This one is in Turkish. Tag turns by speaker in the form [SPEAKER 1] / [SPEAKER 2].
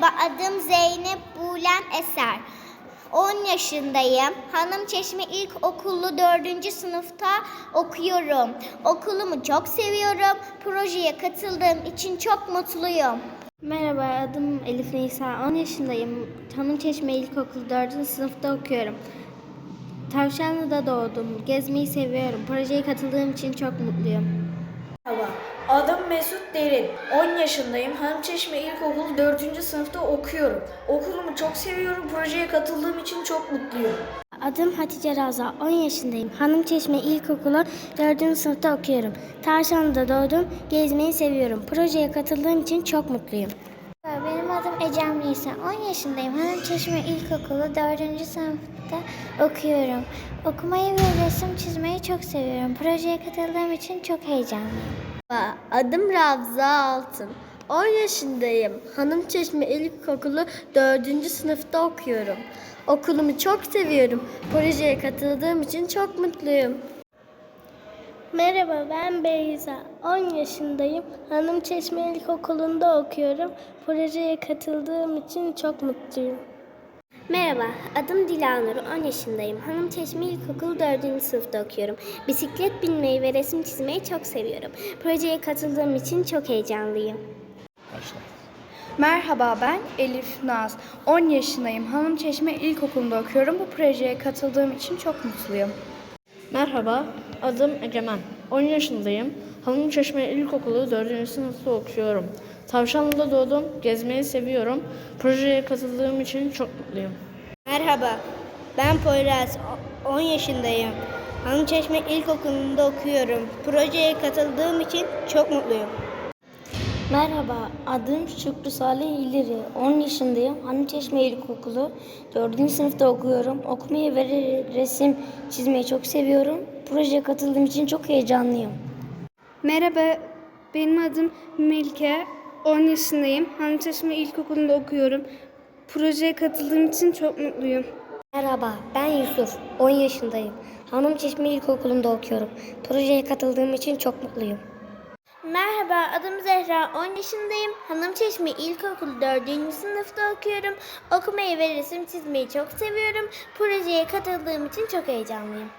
[SPEAKER 1] Merhaba, adım Zeynep Bulen Eser. 10 yaşındayım. Hanım Çeşme İlkokulu 4. sınıfta okuyorum. Okulumu çok seviyorum. Projeye katıldığım için çok mutluyum.
[SPEAKER 2] Merhaba, adım Elif Nisa. 10 yaşındayım. Hanımçeşme İlkokulu 4. sınıfta okuyorum. Tavşanlı'da doğdum. Gezmeyi seviyorum. Projeye katıldığım için çok mutluyum.
[SPEAKER 3] Merhaba, adım Mesut Derin. 10 yaşındayım. Hanımçeşme İlkokulu 4. sınıfta okuyorum. Okulumu çok seviyorum. Projeye katıldığım için çok mutluyum.
[SPEAKER 2] Adım Hatice Ravza. 10 yaşındayım. Hanımçeşme İlkokulu 4. sınıfta okuyorum. Tavşanlı'da doğdum. Gezmeyi seviyorum. Projeye katıldığım için çok mutluyum.
[SPEAKER 1] Adım Ecem Nisa. 10 yaşındayım. Hanım Çeşme İlkokulu 4. sınıfta okuyorum. Okumayı ve resim çizmeyi çok seviyorum. Projeye katıldığım için çok heyecanlıyım.
[SPEAKER 2] Adım Ravza Altın. 10 yaşındayım. Hanımçeşme İlkokulu 4. sınıfta okuyorum. Okulumu çok seviyorum. Projeye katıldığım için çok mutluyum. Merhaba ben Beyza. 10 yaşındayım. Hanımçeşme İlkokulu'nda okuyorum. Projeye katıldığım için çok mutluyum. Merhaba, adım Dilanur, 10 yaşındayım. Hanımçeşme İlkokulu 4. sınıfta okuyorum. Bisiklet binmeyi ve resim çizmeyi çok seviyorum. Projeye katıldığım için çok heyecanlıyım.
[SPEAKER 4] Merhaba ben Elif Naz. 10 yaşındayım. Hanımçeşme İlkokulu'nda okuyorum. Bu projeye katıldığım için çok mutluyum.
[SPEAKER 5] Merhaba, adım Egemen. 10 yaşındayım. Hanımçeşme İlkokulu 4. sınıfta okuyorum. Tavşanlı'da doğdum, gezmeyi seviyorum. Projeye katıldığım için çok mutluyum.
[SPEAKER 2] Merhaba, ben Poyraz, 10 yaşındayım. Hanımçeşme İlkokulu'nda okuyorum. Projeye katıldığım için çok mutluyum. Merhaba, adım Şükrü Salih İleri. 10 yaşındayım. Hanımçeşme İlkokulu 4. sınıfta okuyorum. Okumayı ve re- resim çizmeyi çok seviyorum. Projeye katıldığım için çok heyecanlıyım.
[SPEAKER 6] Merhaba, benim adım Melike. 10 yaşındayım. Hanımçeşme İlkokulu'nda okuyorum. Projeye katıldığım için çok mutluyum.
[SPEAKER 2] Merhaba, ben Yusuf. 10 yaşındayım. Hanımçeşme İlkokulu'nda okuyorum. Projeye katıldığım için çok mutluyum.
[SPEAKER 1] Merhaba, adım Zehra. 10 yaşındayım. Hanım Çeşme İlkokulu 4. sınıfta okuyorum. Okumayı ve resim çizmeyi çok seviyorum. Projeye katıldığım için çok heyecanlıyım.